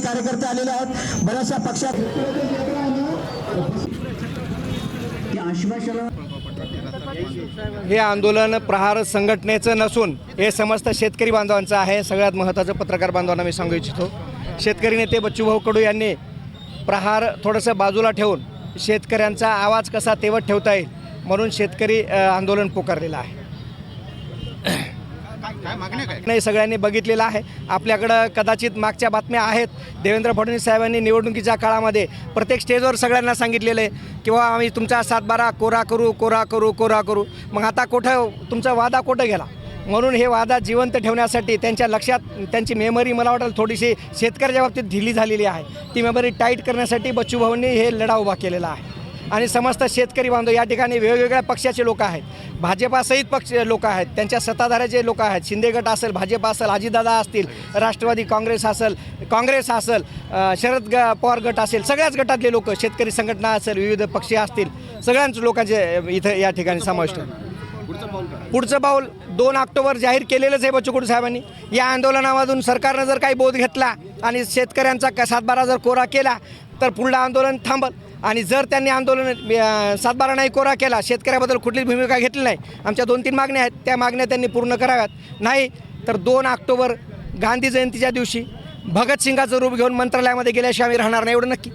कार्यकर्ते आलेले आहेत. बऱ्याचशा पक्षात हे आंदोलन प्रहार संघटनेचं नसून हे समस्त शेतकरी बांधवांचं आहे. सगळ्यात महत्त्वाचं पत्रकार बांधवांना मी सांगू इच्छितो. शेतकरी नेते बच्चूभाऊ कडू यांनी प्रहार थोडंसं बाजूला ठेवून शेतकऱ्यांचा आवाज कसा तेवत ठेवता येईल म्हणून शेतकरी आंदोलन पुकारलेलं आहे. नाही सगळ्यांनी बघितलेलं आहे. आपल्याकडं कदाचित मागच्या बातम्या आहेत. देवेंद्र फडणवीस साहेबांनी निवडणुकीच्या काळामध्ये प्रत्येक स्टेजवर सगळ्यांना सांगितलेलं आहे किंवा आम्ही तुमचा सातबारा कोरा करू कोरा करू कोरा करू. मग आता कुठं तुमचा वादा कुठं गेला? म्हणून हे वादा जिवंत ठेवण्यासाठी त्यांच्या लक्षात त्यांची मेमरी मला वाटेल थोडीशी शेतकऱ्याच्या बाबतीत ढिली झालेली आहे. ती मेमरी टाईट करण्यासाठी बच्चूभाऊंनी हे लढा उभा केलेला आहे. आणि समस्त शेतकरी बांधव या ठिकाणी वेगवेगळ्या पक्षाचे लोक आहेत. भाजपासहित पक्ष लोक आहेत. त्यांच्या सत्ताधाऱ्याचे लोक आहेत शिंदे गट असेल भाजप असेल अजितदादा असतील राष्ट्रवादी काँग्रेस असेल काँग्रेस असेल शरद ग पवार गट असेल सगळ्याच गटातले लोक शेतकरी संघटना असेल विविध पक्षी असतील सगळ्यांच लोकांचे इथं या ठिकाणी समाविष्ट पुढचं पाऊल दोन ऑक्टोबर जाहीर केलेलंच आहे बच्चू साहेबांनी या आंदोलनामधून सरकारनं जर काही बोध घेतला आणि शेतकऱ्यांचा क- सातबारा जर कोरा केला तर पुढलं आंदोलन थांबल. आणि जर त्यांनी आंदोलन सातबारा नाही कोरा केला शेतकऱ्याबद्दल कुठलीच भूमिका घेतली नाही. आमच्या दोन तीन मागण्या आहेत त्या मागण्या त्यांनी पूर्ण कराव्यात. नाही तर दोन ऑक्टोबर गांधी जयंतीच्या दिवशी भगतसिंगाचं रूप घेऊन मंत्रालयामध्ये गेल्याशिवाय आम्ही राहणार नाही एवढं नक्की.